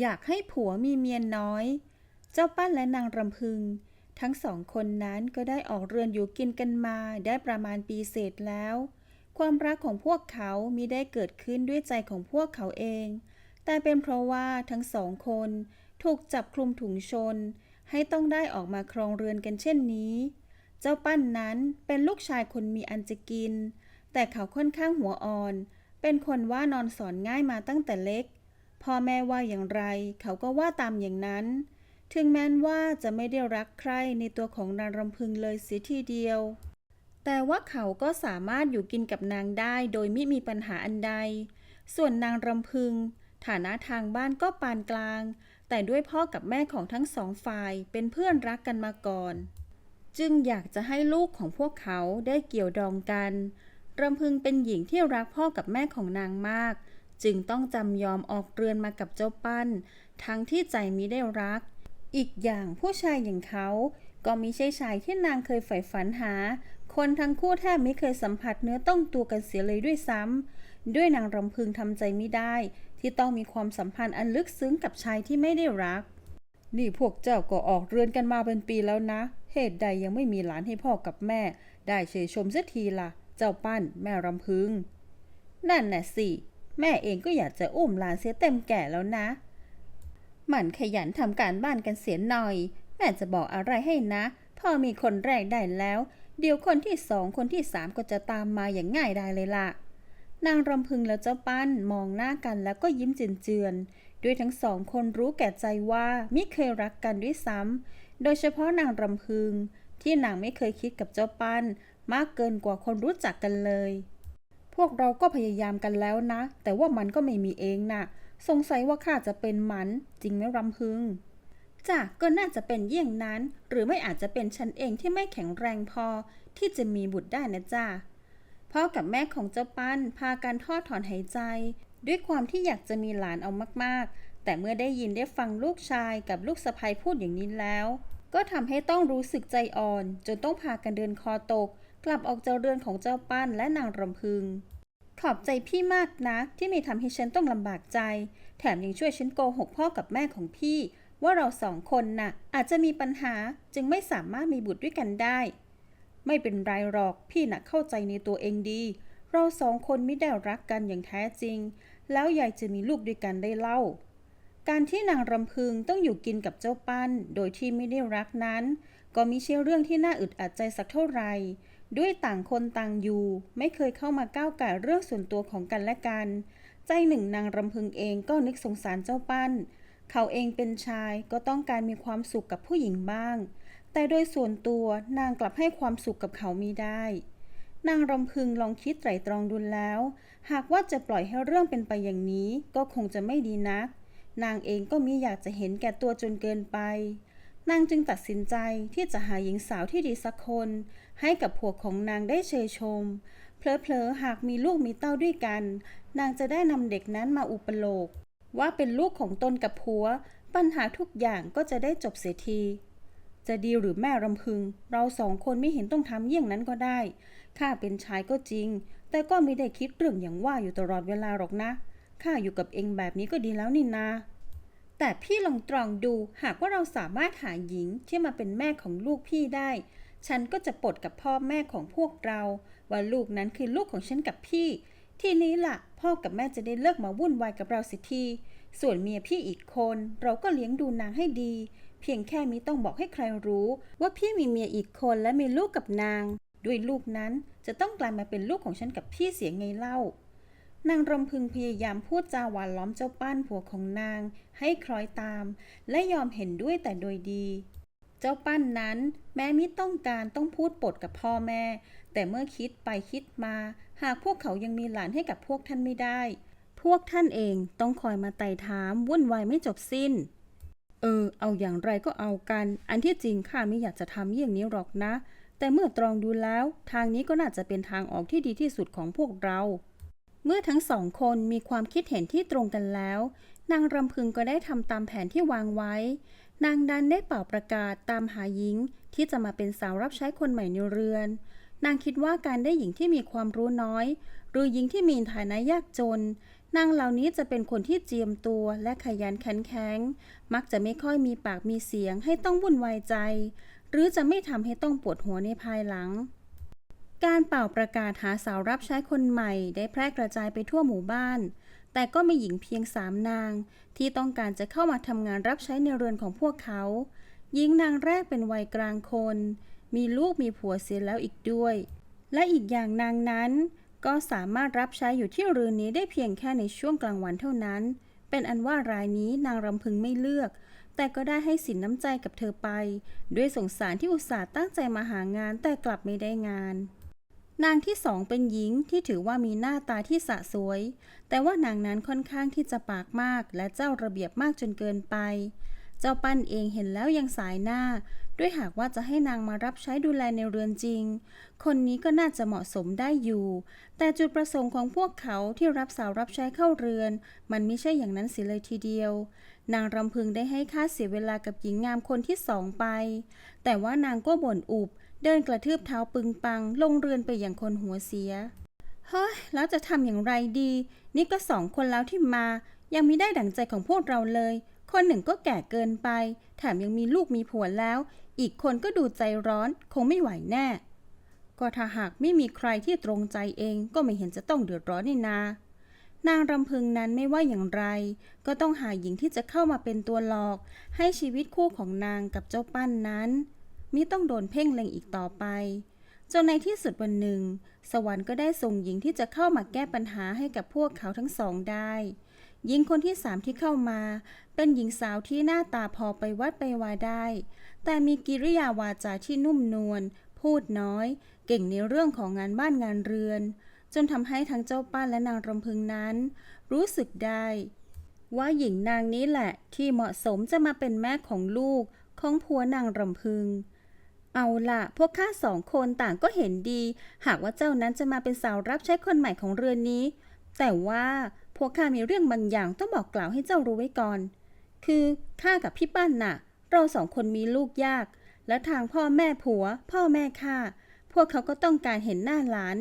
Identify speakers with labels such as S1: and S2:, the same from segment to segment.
S1: อยากให้ผัวมีเมียน้อย เจ้าปั้นและนางรำพึง ทั้งสองคนนั้นก็ได้ออกเรือนอยู่กินกันมาได้ประมาณปีเศษแล้ว ความรักของพวกเขามิได้เกิดขึ้นด้วยใจของพวกเขาเอง แต่เป็นเพราะว่าทั้งสองคนถูกจับคลุมถุงชน ให้ต้องได้ออกมาครองเรือนกันเช่นนี้ เจ้าปั้นนั้นเป็นลูกชายคนมีอันจะกิน แต่เขาค่อนข้างหัวอ่อน เป็นคนว่านอนสอนง่ายมาตั้งแต่เล็ก พ่อแม่ว่าอย่างไร เขาก็ว่าตามอย่างนั้น ถึงแม้นว่าจะไม่ได้รักใครในตัวของนางรำพึงเลยเสียทีเดียว แต่ว่าเขาก็สามารถอยู่กินกับนางได้โดยไม่มีปัญหาอันใด ส่วนนางรำพึง ฐานะทางบ้านก็ปานกลาง แต่ด้วยพ่อกับแม่ของทั้งสองฝ่ายเป็นเพื่อนรักกันมาก่อน จึงอยากจะให้ลูกของพวกเขาได้เกี่ยวดองกันรำพึงเป็นหญิงที่รักพ่อกับแม่ของนางมาก จึงต้องจำยอมออกเรือนมากับเจ้าปั้น ทั้งที่ใจมิได้รัก อีกอย่างผู้ชายอย่างเขาก็มิใช่ชายที่นางเคยใฝ่ฝันหา คนทั้งคู่แทบไม่เคยสัมผัสเนื้อต้องตัวกันเสียเลยด้วยซ้ำ ด้วยนางรำพึงทำใจไม่ได้ ที่ต้องมีความสัมพันธ์อันลึกซึ้งกับชายที่ไม่ได้รัก นี่พวกเจ้าก็ออกเรือนกันมาเป็นปีแล้วนะ เหตุใดยังไม่มีหลานให้พ่อกับแม่ ได้เชยชมเสียทีละ่ะ เจ้าปั้นแม่รำพึง นั่นน่ะสิ แม่เองก็อยากจะอุ้มหลานเสียเต็มแก่แล้วนะหมั่นขยันทำการบ้านกันเสียหน่อย แม่จะบอกอะไรให้นะ พ่อมีคนแรกได้แล้ว เดี๋ยวคนที่สองคนที่สามก็จะตามมาอย่างง่ายได้เลยล่ะ นางรำพึงและเจ้าปั้นมองหน้ากันแล้วก็ยิ้มเจือนๆ ด้วยทั้งสองคนรู้แก่ใจว่ามิเคยรักกันด้วยซ้ำ โดยเฉพาะนางรำพึงที่นางไม่เคยคิดกับเจ้าปั้นมากเกินกว่าคนรู้จักกันเลย พวกเราก็พยายามกันแล้วนะ แต่ว่ามันก็ไม่มีเองน่ะ สงสัยว่าข้าจะเป็นมัน จริงไหมรำพึงจ้ะก็น่าจะเป็นเยี่ยงนั้น หรือไม่อาจจะเป็นฉันเองที่ไม่แข็งแรงพอ ที่จะมีบุตรได้นะจ้ะพ่อกับแม่ของเจ้าปั้นพากันทอดถอนหายใจ ด้วยความที่อยากจะมีหลานเอามากๆ แต่เมื่อได้ยินได้ฟังลูกชายกับลูกสะใภ้พูดอย่างนี้แล้ว ก็ทำให้ต้องรู้สึกใจอ่อน จนต้องพากันเดินคอตก กลับออกจากเรือนของเจ้าปั้นและนางรำพึง ขอบใจพี่มากนะที่ไม่ทำให้ฉันต้องลำบากใจ แถมยังช่วยฉันโกหกพ่อกับแม่ของพี่ ว่าเราสองคนน่ะ อาจจะมีปัญหาจึงไม่สามารถมีบุตรด้วยกันได้ ไม่เป็นไรหรอกพี่น่ะเข้าใจในตัวเองดี เราสองคนไม่ได้รักกันอย่างแท้จริง แล้วยายจะมีลูกด้วยกันได้เล่าการที่นางรำพึงต้องอยู่กินกับเจ้าปั้น โดยที่ไม่ได้รักนั้น ก็มิใช่เรื่องที่น่าอึดอัดใจสักเท่าไหร่ ด้วยต่างคนต่างอยู่ ไม่เคยเข้ามาก้าวไก่ายเรื่องส่วนตัวของกันและกัน ใจหนึ่งนางรำพึงเองก็นึกสงสารเจ้าปั้น เขาเองเป็นชายก็ต้องการมีความสุขกับผู้หญิงบ้าง แต่โดยส่วนตัวนางกลับให้ความสุขกับเขาม่ได้ นางรำพึงลองคิดไตรตรองดูแล้ว หากว่าจะปล่อยให้เรื่องเป็นไปอย่างนี้ก็คงจะไม่ดีนัก นางเองก็มิอยากจะเห็นแก่ตัวจนเกินไป นางจึงตัดสินใจที่จะหาหญิงสาวที่ดีสักคน ให้กับผัวของนางได้เชยชม เพลอๆหากมีลูกมีเต้าด้วยกัน นางจะได้นำเด็กนั้นมาอุปโลก ว่าเป็นลูกของตนกับผัว ปัญหาทุกอย่างก็จะได้จบเสียที จะดีหรือแม่รำพึง เราสองคนไม่เห็นต้องทำเยี่ยงนั้นก็ได้ข้าเป็นชายก็จริง แต่ก็ไม่ได้คิดเรื่องอย่างว่าอยู่ตลอดเวลาหรอกนะข้าอยู่กับเองแบบนี้ก็ดีแล้วนี่นา แต่พี่ลองตรองดูหากว่าเราสามารถหาหญิงที่มาเป็นแม่ของลูกพี่ได้ ฉันก็จะปลดกับพ่อแม่ของพวกเรา ว่าลูกนั้นคือลูกของฉันกับพี่ ทีนี้ล่ะ พ่อกับแม่จะได้เลิกมาวุ่นวายกับเราสิทีส่วนเมียพี่อีกคน เราก็เลี้ยงดูนางให้ดี เพียงแค่มิต้องบอกให้ใครรู้ ว่าพี่มีเมียอีกคนและมีลูกกับนาง ด้วยลูกนั้นจะต้องกลายมาเป็นลูกของฉันกับพี่เสียไงเล่า นางรำพึงพยายามพูดจาหวานล้อมเจ้าปั้นผัวของนาง ให้คล้อยตาม และยอมเห็นด้วยแต่โดยดี เจ้าปั้นนั้น แม้มิต้องการต้องพูดปดกับพ่อแม่ แต่เมื่อคิดไปคิดมา หากพวกเขายังมีหลานให้กับพวกท่านไม่ได้ พวกท่านเองต้องคอยมาไต่ถามวุ่นวายไม่จบสิ้น เออ เอาอย่างไรก็เอากัน อันที่จริงข้าไม่อยากจะทำเยี่ยงนี้หรอกนะ แต่เมื่อตรองดูแล้ว ทางนี้ก็น่าจะเป็นทางออกที่ดีที่สุดของพวกเรา เมื่อทั้งสองคนมีความคิดเห็นที่ตรงกันแล้ว นางรำพึงก็ได้ทำตามแผนที่วางไว้ นางดันได้เป่าประกาศตามหาหญิง ที่จะมาเป็นสาวรับใช้คนใหม่ในเรือน นางคิดว่าการได้หญิงที่มีความรู้น้อย หรือหญิงที่มีฐานะยากจน นางเหล่านี้จะเป็นคนที่เจียมตัวและขยันขันแข็ง มักจะไม่ค่อยมีปากมีเสียงให้ต้องวุ่นวายใจ หรือจะไม่ทำให้ต้องปวดหัวในภายหลัง การเป่าประกาศหาสาวรับใช้คนใหม่ได้แพร่กระจายไปทั่วหมู่บ้าน แต่ก็มีหญิงเพียงสามนาง ที่ต้องการจะเข้ามาทำงานรับใช้ในเรือนของพวกเขา หญิงนางแรกเป็นวัยกลางคน มีลูกมีผัวเสียแล้วอีกด้วย และอีกอย่างนางนั้น ก็สามารถรับใช้อยู่ที่เรือนนี้ได้เพียงแค่ในช่วงกลางวันเท่านั้น เป็นอันว่ารายนี้นางรำพึงไม่เลือกแต่ก็ได้ให้สินน้ำใจกับเธอไป ด้วยสงสารที่อุตส่าห์ตั้งใจมาหางานแต่กลับไม่ได้งาน นางที่สองเป็นหญิงที่ถือว่ามีหน้าตาที่สะสวย แต่ว่านางนั้นค่อนข้างที่จะปากมากและเจ้าระเบียบมากจนเกินไป เจ้าปั้นเองเห็นแล้วยังสายหน้า ด้วยหากว่าจะให้นางมารับใช้ดูแลในเรือนจริง คนนี้ก็น่าจะเหมาะสมได้อยู่ แต่จุดประสงค์ของพวกเขาที่รับสาวรับใช้เข้าเรือน มันไม่ใช่อย่างนั้นเสียเลยทีเดียวนางรำพึงได้ให้ค่าเสียเวลากับหญิงงามคนที่สองไป แต่ว่านางก็บ่นอุบ เดินกระทืบเท้าปึงปัง ลงเรือนไปอย่างคนหัวเสีย เฮ้ย แล้วจะทำอย่างไรดี นี่ก็สองคนแล้วที่มา ยังไม่ได้ดั่งใจของพวกเราเลย คนหนึ่งก็แก่เกินไป แถมยังมีลูกมีผัวแล้ว อีกคนก็ดูใจร้อน คงไม่ไหวแน่ ก็ถ้าหากไม่มีใครที่ตรงใจเองก็ไม่เห็นจะต้องเดือดร้อนนี่นานางรำพึงนั้นไม่ว่าอย่างไร ก็ต้องหาหญิงที่จะเข้ามาเป็นตัวหลอก ให้ชีวิตคู่ของนางกับเจ้าปั้นนั้น มิต้องโดนเพ่งเล็งอีกต่อไป จนในที่สุดวันหนึ่ง สวรรค์ก็ได้ส่งหญิงที่จะเข้ามาแก้ปัญหาให้กับพวกเขาทั้งสองได้หญิงคนที่สามที่เข้ามา เป็นหญิงสาวที่หน้าตาพอไปวัดไปวาได้ แต่มีกิริยาวาจาที่นุ่มนวลพูดน้อย เก่งในเรื่องของงานบ้านงานเรือน จนทำให้ทั้งเจ้าป้านและนางรำพึงนั้น รู้สึกได้ ว่าหญิงนางนี้แหละที่เหมาะสมจะมาเป็นแม่ของลูกของผัวนางรำพึง เอาละพวกข้าสองคนต่างก็เห็นดี หากว่าเจ้านั้นจะมาเป็นสาวรับใช้คนใหม่ของเรือนนี้ แต่ว่าพวกข้ามีเรื่องบางอย่างต้องบอกกล่าวให้เจ้ารู้ไว้ก่อน คือข้ากับพี่ปั้นน่ะ เราสองคนมีลูกยาก และทางพ่อแม่ผัว พ่อแม่ข้าพวกเขาก็ต้องการเห็นหน้าหลาน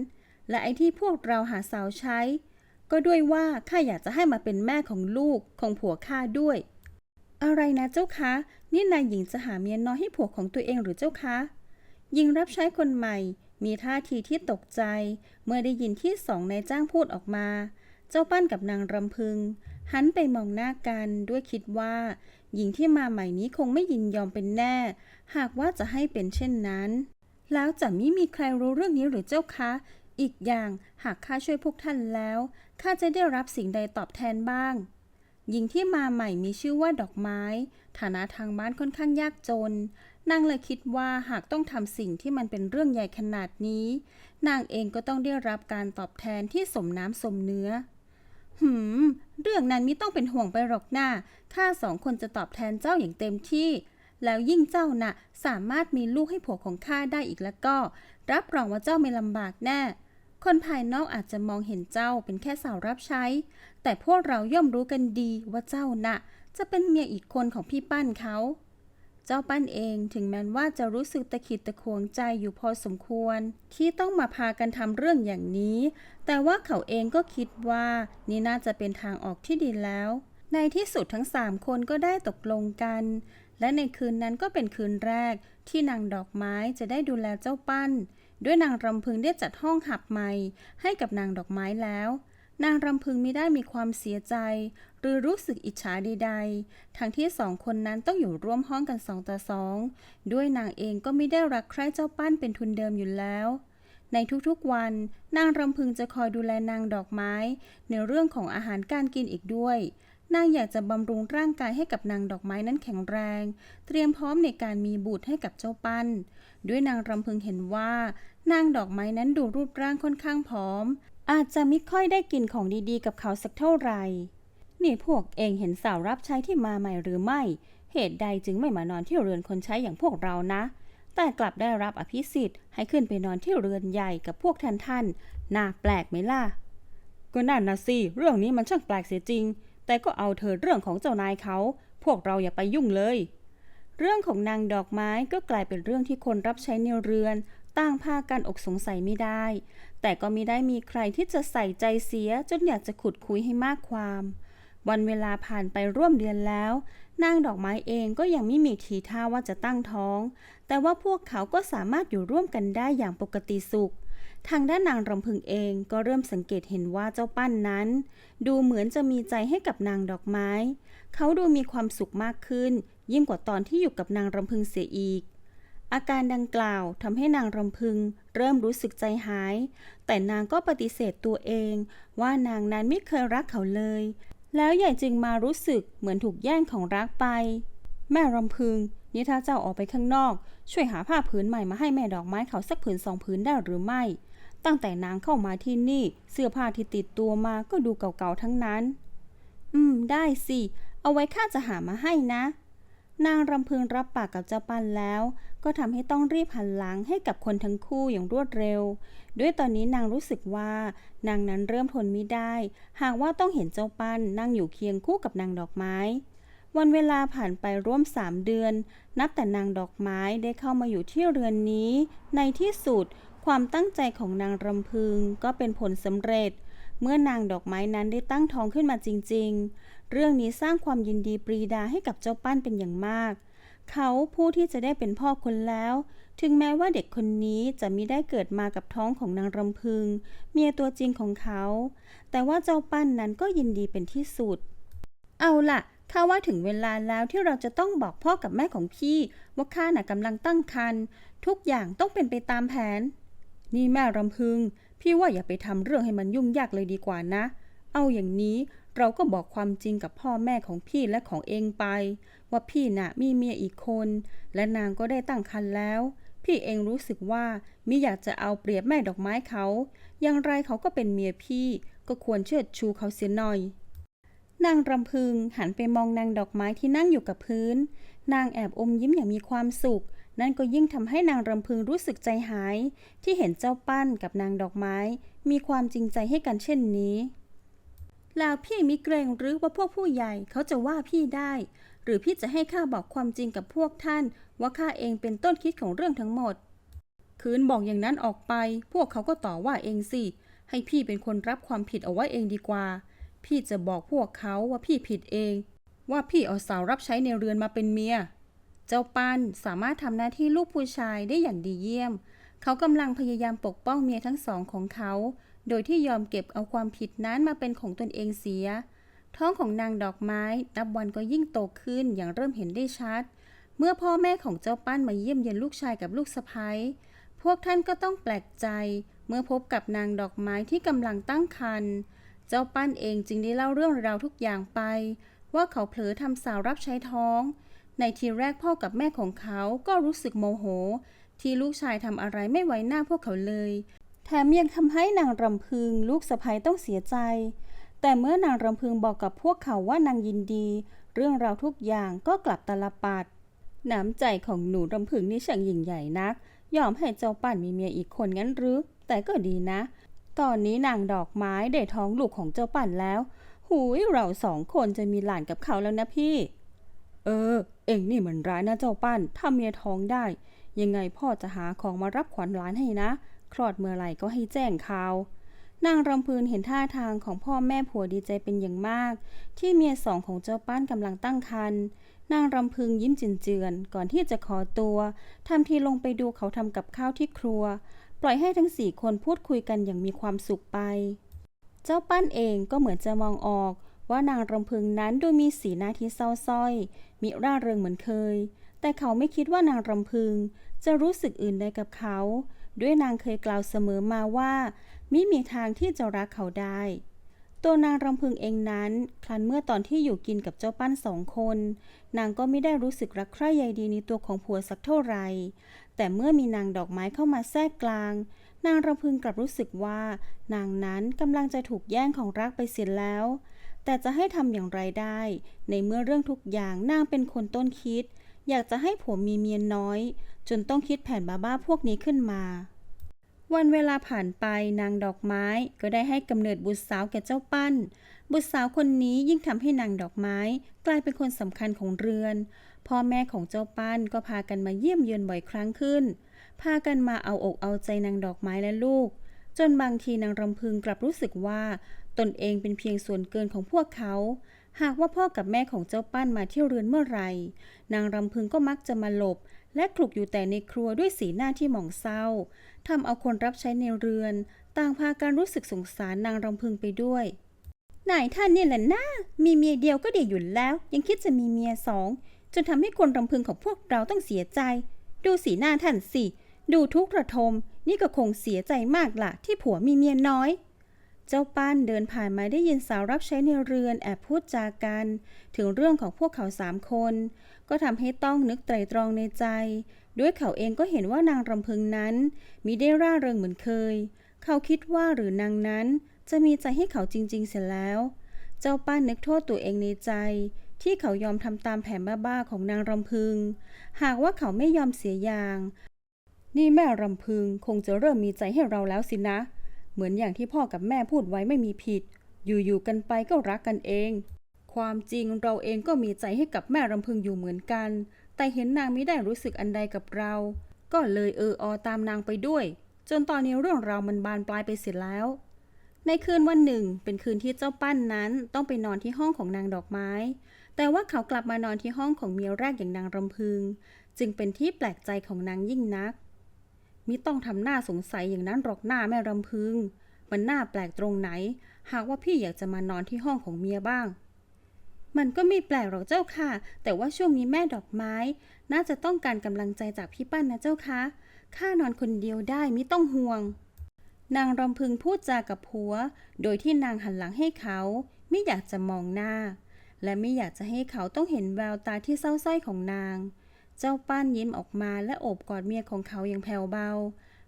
S1: และไอ้ที่พวกเราหาสาวใช้ ก็ด้วยว่าข้าอยากจะให้มาเป็นแม่ของลูกของผัวข้าด้วย อะไรนะเจ้าคะ นี่นายหญิงจะหาเมียน้อยให้ผัวของตัวเองหรือเจ้าคะ หญิงรับใช้คนใหม่ มีท่าทีที่ตกใจ เมื่อได้ยินที่สองนายจ้างพูดออกมา เจ้าปั้นกับนางรำพึง หันไปมองหน้ากันด้วยคิดว่า หญิงที่มาใหม่นี้คงไม่ยินยอมเป็นแน่ หากว่าจะให้เป็นเช่นนั้น แล้วจะไม่มีใครรู้เรื่องนี้หรือเจ้าคะ อีกอย่างหากข้าช่วยพวกท่านแล้วข้าจะได้รับสิ่งใดตอบแทนบ้าง หญิงที่มาใหม่มีชื่อว่าดอกไม้ ฐานะทางบ้านค่อนข้างยากจน นางเลยคิดว่าหากต้องทำสิ่งที่มันเป็นเรื่องใหญ่ขนาดนี้ นางเองก็ต้องได้รับการตอบแทนที่สมน้ำสมเนื้อ หืม เรื่องนั้นมิต้องเป็นห่วงไปหรอกหน้าข้าสองคนจะตอบแทนเจ้าอย่างเต็มที่ แล้วยิ่งเจ้าน่ะสามารถมีลูกให้ผัวของข้าได้อีกแล้วก็ รับรองว่าเจ้าไม่ลำบากแน่ คนภายนอกอาจจะมองเห็นเจ้าเป็นแค่สาวรับใช้ แต่พวกเราย่อมรู้กันดีว่าเจ้าน่ะ จะเป็นเมียอีกคนของพี่ปั้นเขา เจ้าปั้นเองถึงแม้ว่าจะรู้สึกตะขิดตะขวงใจอยู่พอสมควร ที่ต้องมาพากันทำเรื่องอย่างนี้ แต่ว่าเขาเองก็คิดว่านี่น่าจะเป็นทางออกที่ดีแล้ว ในที่สุดทั้งสามคนก็ได้ตกลงกัน และในคืนนั้นก็เป็นคืนแรกที่นางดอกไม้จะได้ดูแลเจ้าปั้น ด้วยนางรำพึงได้จัดห้องหับใหม่ให้กับนางดอกไม้แล้ว นางรำพึงไม่ได้มีความเสียใจ หรือรู้สึกอิจฉาใดๆ ทั้งที่สองคนนั้นต้องอยู่ร่วมห้องกันสองต่อสอง ด้วยนางเองก็ไม่ได้รักใคร่เจ้าปั้นเป็นทุนเดิมอยู่แล้วในทุกๆวัน นางรำพึงจะคอยดูแลนางดอกไม้ ในเรื่องของอาหารการกินอีกด้วย นางอยากจะบำรุงร่างกายให้กับนางดอกไม้นั้นแข็งแรง เตรียมพร้อมในการมีบุตรให้กับเจ้าปั้น ด้วยนางรำพึงเห็นว่า นางดอกไม้นั้นดูรูปร่างค่อนข้างผอม อาจจะไม่ค่อยได้กินของดีๆ กับเขาสักเท่าไหร่ นี่พวกเองเห็นสาวรับใช้ที่มาใหม่หรือไม่ เหตุใดจึงไม่มานอนที่เรือนคนใช้อย่างพวกเรานะ แต่กลับได้รับอภิสิทธิ์ให้ขึ้นไปนอนที่เรือนใหญ่กับพวกท่านท่านๆน่าแปลกไหมล่ะ ก็นั่นนะสิ เรื่องนี้มันช่างแปลกเสียจริง แต่ก็เอาเธอเรื่องของเจ้านายเขา พวกเราอย่าไปยุ่งเลย เรื่องของนางดอกไม้ก็กลายเป็นเรื่องที่คนรับใช้ในเรือนต่างพากันอกสงสัยไม่ได้ แต่ก็ไม่ได้มีใครที่จะใส่ใจเสียจนอยากจะขุดคุยให้มากความ วันเวลาผ่านไปร่วมเดือนแล้ว นางดอกไม้เองก็ยังไม่มีทีท่าว่าจะตั้งท้อง แต่ว่าพวกเขาก็สามารถอยู่ร่วมกันได้อย่างปกติสุข ทางด้านนางรำพึงเองก็เริ่มสังเกตเห็นว่าเจ้าปั้นนั้น ดูเหมือนจะมีใจให้กับนางดอกไม้ เขาดูมีความสุขมากขึ้น ยิ่งกว่าตอนที่อยู่กับนางรำพึงเสียอีก อาการดังกล่าวทำให้นางรำพึง เริ่มรู้สึกใจหาย แต่นางก็ปฏิเสธตัวเอง ว่านางนั้นไม่เคยรักเขาเลย แล้วใหญ่จึงมารู้สึกเหมือนถูกแย่งของรักไป แม่รำพึงนี่ถ้าเจ้าออกไปข้างนอก ช่วยหาผ้าผืนใหม่มาให้แม่ดอกไม้เขาสักผืนสองผืนได้หรือไม่ ตั้งแต่นางเข้ามาที่นี่ เสื้อผ้าที่ติดตัวมาก็ดูเก่าๆทั้งนั้น อืม ได้สิ เอาไว้ข้าจะหามาให้นะ นางรำพึงรับปากกับเจ้าปันแล้ว ก็ทำให้ต้องรีบหันหลังให้กับคนทั้งคู่อย่างรวดเร็ว ด้วยตอนนี้นางรู้สึกว่า นางนั้นเริ่มทนไม่ได้ หากว่าต้องเห็นเจ้าปันนั่งอยู่เคียงคู่กับนางดอกไม้วันเวลาผ่านไปร่วมสามเดือน นับแต่นางดอกไม้ได้เข้ามาอยู่ที่เรือนนี้ ในที่สุด ความตั้งใจของนางรำพึงก็เป็นผลสำเร็จ เมื่อนางดอกไม้นั้นได้ตั้งท้องขึ้นมาจริง ๆ เรื่องนี้สร้างความยินดีปรีดาให้กับเจ้าปั้นเป็นอย่างมาก เขาผู้ที่จะได้เป็นพ่อคนแล้ว ถึงแม้ว่าเด็กคนนี้จะมิได้เกิดมากับท้องของนางรำพึง เมียตัวจริงของเขา แต่ว่าเจ้าปั้นนั้นก็ยินดีเป็นที่สุด เอาล่ะข้าว่าถึงเวลาแล้วที่เราจะต้องบอกพ่อกับแม่ของพี่ ว่าข้าน่ะกำลังตั้งครรภ์ทุกอย่างต้องเป็นไปตามแผน นี่แม่รำพึง พี่ว่าอย่าไปทำเรื่องให้มันยุ่งยากเลยดีกว่านะ เอาอย่างนี้เราก็บอกความจริงกับพ่อแม่ของพี่และของเองไป ว่าพี่น่ะมีเมียอีกคน และนางก็ได้ตั้งครรภ์แล้ว พี่เองรู้สึกว่ามิอยากจะเอาเปรียบแม่ดอกไม้เขาอย่างไรเขาก็เป็นเมียพี่ ก็ควรเชิดชูเขาเสียหน่อย นางรำพึงหันไปมองนางดอกไม้ที่นั่งอยู่กับพื้น นางแอบอมยิ้มอย่างมีความสุข นั่นก็ยิ่งทำให้นางรำพึงรู้สึกใจหาย ที่เห็นเจ้าปั้นกับนางดอกไม้ มีความจริงใจให้กันเช่นนี้ แล้วพี่มิเกรงหรือว่าพวกผู้ใหญ่เขาจะว่าพี่ได้ หรือพี่จะให้ข้าบอกความจริงกับพวกท่าน ว่าข้าเองเป็นต้นคิดของเรื่องทั้งหมด คืนบอกอย่างนั้นออกไป พวกเขาก็ต่อว่าเองสิ ให้พี่เป็นคนรับความผิดเอาไว้เองดีกว่า พี่จะบอกพวกเขาว่าพี่ผิดเอง ว่าพี่เอาสาวรับใช้ในเรือนมาเป็นเมีย เจ้าปันสามารถทำหน้าที่ลูกผู้ชายได้อย่างดีเยี่ยม เขากำลังพยายามปกป้องเมียทั้งสองของเขา โดยที่ยอมเก็บเอาความผิดนั้นมาเป็นของตนเองเสีย ท้องของนางดอกไม้นับวันก็ยิ่งโตขึ้นอย่างเริ่มเห็นได้ชัด เมื่อพ่อแม่ของเจ้าปั้นมาเยี่ยมเยียนลูกชายกับลูกสะใภ้พวกท่านก็ต้องแปลกใจ เมื่อพบกับนางดอกไม้ที่กำลังตั้งครรภ์เจ้าปั้นเองจึงได้เล่าเรื่องราวทุกอย่างไป ว่าเขาเผลอทำสาวรับใช้ท้อง ในทีแรกพ่อกับแม่ของเขาก็รู้สึกโมโห ที่ลูกชายทำอะไรไม่ไว้หน้าพวกเขาเลย แถมยังทำให้นางรำพึงลูกสะใภ้ต้องเสียใจ แต่เมื่อนางรำพึงบอกกับพวกเขาว่านางยินดี เรื่องราวทุกอย่างก็กลับตลปัดน้ำใจของหนูรำพึงนี่ช่างยิ่งใหญ่นัก ยอมให้เจ้าป่านมีเมียอีกคนงั้นหรือ แต่ก็ดีนะ ตอนนี้นางดอกไม้ได้ท้องลูกของเจ้าป่านแล้ว หูยเราสองคนจะมีหลานกับเขาแล้วนะพี่ เออ เอ็งนี่เหมือนร้ายนะเจ้าปั้น ถ้าเมียท้องได้ ยังไงพ่อจะหาของมารับขวัญหลานให้นะ คลอดเมื่อไหร่ก็ให้แจ้งข่าวนางรำพึงเห็นท่าทางของพ่อแม่ผัวดีใจเป็นอย่างมาก ที่เมียสองของเจ้าป้านกำลังตั้งครรภ์นางรำพึงยิ้มเจือน ก่อนที่จะขอตัวทำทีลงไปดูเขาทำกับข้าวที่ครัว ปล่อยให้ทั้งสี่คนพูดคุยกันอย่างมีความสุขไป เจ้าปั้นเองก็เหมือนจะมองออก ว่านางรำพึงนั้นดูมีสีหน้าที่เศร้าส้อย มิร่าเริงเหมือนเคย แต่เขาไม่คิดว่านางรำพึง จะรู้สึกอื่นใดกับเขา ด้วยนางเคยกล่าวเสมอมาว่ามิมีทางที่จะรักเขาได้ ตัวนางรำพึงเองนั้น ครั้นเมื่อตอนที่อยู่กินกับเจ้าปั้นสองคน นางก็ไม่ได้รู้สึกรักใคร่ใยดีในตัวของผัวสักเท่าไหร่ แต่เมื่อมีนางดอกไม้เข้ามาแทรกกลางนางรำพึงกลับรู้สึกว่า นางนั้นกำลังจะถูกแย่งของรักไปเสียแล้ว แต่จะให้ทำอย่างไรได้ ในเมื่อเรื่องทุกอย่างนางเป็นคนต้นคิด อยากจะให้ผัวมีเมียน้อย จนต้องคิดแผนบ้าๆพวกนี้ขึ้นมา วันเวลาผ่านไปนางดอกไม้ก็ได้ให้กำเนิดบุตรสาวแก่เจ้าปั้น บุตรสาวคนนี้ยิ่งทำให้นางดอกไม้ กลายเป็นคนสำคัญของเรือน พ่อแม่ของเจ้าปั้นก็พากันมาเยี่ยมเยือนบ่อยครั้งขึ้น พากันมาเอาอกเอาใจนางดอกไม้และลูกจนบางทีนางรำพึงกลับรู้สึกว่า ตนเองเป็นเพียงส่วนเกินของพวกเขา หากว่าพ่อกับแม่ของเจ้าปั้นมาเที่ยวเรือนเมื่อไหร่ นางรำพึงก็มักจะมาหลบ และคลุกอยู่แต่ในครัวด้วยสีหน้าที่หมองเศร้าทำเอาคนรับใช้ในเรือน ต่างพากันรู้สึกสงสารนางรำพึงไปด้วยนายท่านนี่แหละนะมีเมียเดียวก็ดีอยู่แล้ว ยังคิดจะมีเมียสองจนทำให้คนรำพึงของพวกเราต้องเสียใจ ดูสีหน้าท่านสิ ดูทุกข์ระทม นี่ก็คงเสียใจมากล่ะที่ผัวมีเมียน้อย เจ้าป้านเดินผ่านมาได้ยินสาวรับใช้ในเรือนแอบพูดจากัน ถึงเรื่องของพวกเขาสามคน ก็ทำให้ต้องนึกไตรตรองในใจ ด้วยเขาเองก็เห็นว่านางรำพึงนั้นมิได้ร่าเริงเหมือนเคย เขาคิดว่าหรือนางนั้นจะมีใจให้เขาจริง ๆ เสียแล้ว เจ้าป้านนึกโทษตัวเองในใจ ที่เขายอมทำตามแผนบ้าๆของนางรำพึง หากว่าเขาไม่ยอมเสียอย่าง นี่แม่รำพึงคงจะเริ่มมีใจให้เราแล้วสินะเมือนอย่างที่พ่อกับแม่พูดไว้ไม่มีผิด อยู่ๆกันไปก็รักกันเอง ความจริงเราเองก็มีใจให้กับแม่รำพึงอยู่เหมือนกัน แต่เห็นนางไม่ได้รู้สึกอันใดกับเรา ก็เลยเอออตามนางไปด้วย จนตอนนี้เรื่องราวมันบานปลายไปเสร็จแล้ว ในคืนวันหนึ่ง เป็นคืนที่เจ้าปั้นนั้นต้องไปนอนที่ห้องของนางดอกไม้ แต่ว่าเขากลับมานอนที่ห้องของเมียแรกอย่างนางรำพึง จึงเป็นที่แปลกใจของนางยิ่งนัก มิต้องทำหน้าสงสัยอย่างนั้นหรอกหน้าแม่รำพึง มันหน่าแปลกตรงไหน หากว่าพี่อยากจะมานอนที่ห้องของเมียบ้าง มันก็ไม่แปลกหรอกเจ้าค่ะ แต่ว่าช่วงนี้แม่ดอกไม้ น่าจะต้องการกำลังใจจากพี่ปั้นนะเจ้าค่ะข้านอนคนเดียวได้มิต้องห่วง นางรำพึงพูดจากับผัว โดยที่นางหันหลังให้เขา ไม่อยากจะมองหน้า และไม่อยากจะให้เขาต้องเห็นแววตาที่เศร้าสร้อยของนาง เจ้าป้านยิ้มออกมาและโอบกอดเมียของเขาอย่างแผ่วเบา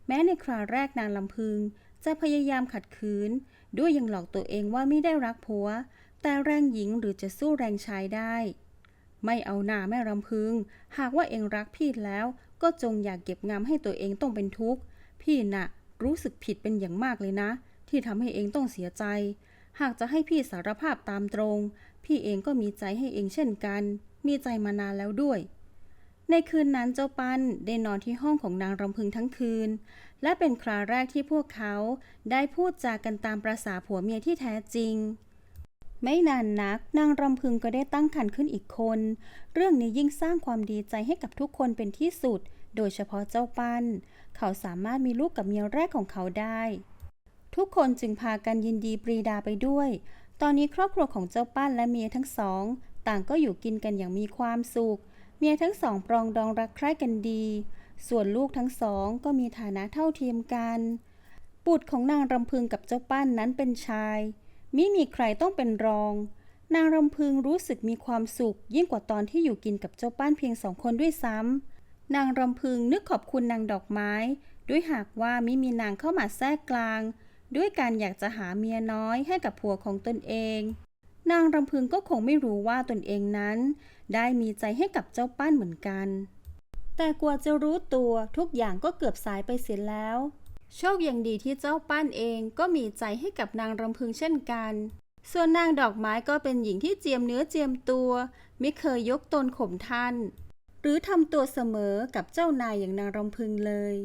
S1: แม้ในคราแรกนางลำพึง จะพยายามขัดขืน ด้วยยังหลอกตัวเองว่าไม่ได้รักผัว แต่แรงหญิงหรือจะสู้แรงชายได้ ไม่เอาหน้าแม่รำพึง หากว่าเองรักพี่แล้ว ก็จงอย่ากเก็บงำให้ตัวเองต้องเป็นทุกข์ พี่น่ะรู้สึกผิดเป็นอย่างมากเลยนะ ที่ทำให้เองต้องเสียใจ หากจะให้พี่สารภาพตามตรง พี่เองก็มีใจให้เองเช่นกัน มีใจมานานแล้วด้วย ในคืนนั้นเจ้าปันได้นอนที่ห้องของนางรำพึงทั้งคืน และเป็นคราแรกที่พวกเขาได้พูดจากันตามประษาผัวเมียที่แท้จริง ไม่นานนักนางรำพึงก็ได้ตั้งครรภ์ขึ้นอีกคน เรื่องนี้ยิ่งสร้างความดีใจให้กับทุกคนเป็นที่สุด โดยเฉพาะเจ้าปันเขาสามารถมีลูกกับเมียแรกของเขาได้ ทุกคนจึงพากันยินดีปรีดาไปด้วย ตอนนี้ครอบครัวของเจ้าปั้นและเมียทั้งสอง ต่างก็อยู่กินกันอย่างมีความสุข เมียทั้งสองปรองดองรักใคร่กันดี ส่วนลูกทั้งสองก็มีฐานะเท่าเทียมกัน บุตรของนางรำพึงกับเจ้าปั้นนั้นเป็นชาย มิมีใครต้องเป็นรอง นางรำพึงรู้สึกมีความสุข ยิ่งกว่าตอนที่อยู่กินกับเจ้าป้านเพียงสองคนด้วยซ้ำนางรำพึงนึกขอบคุณนางดอกไม้ ด้วยหากว่ามิมีนางเข้ามาแทรกกลาง ด้วยการอยากจะหาเมียน้อยให้กับผัวของตนเอง นางรำพึงก็คงไม่รู้ว่าตนเองนั้น ได้มีใจให้กับเจ้าป้านเหมือนกัน แต่กว่าจะรู้ตัวทุกอย่างก็เกือบสายไปเสียแล้ว โชคยังดีที่เจ้าป้านเองก็มีใจให้กับนางรำพึงเช่นกัน ส่วนนางดอกไม้ก็เป็นหญิงที่เจียมเนื้อเจียมตัว ไม่เคยยกตนข่มท่าน หรือทำตัวเสมอกับเจ้านายอย่างนางรำพึงเลย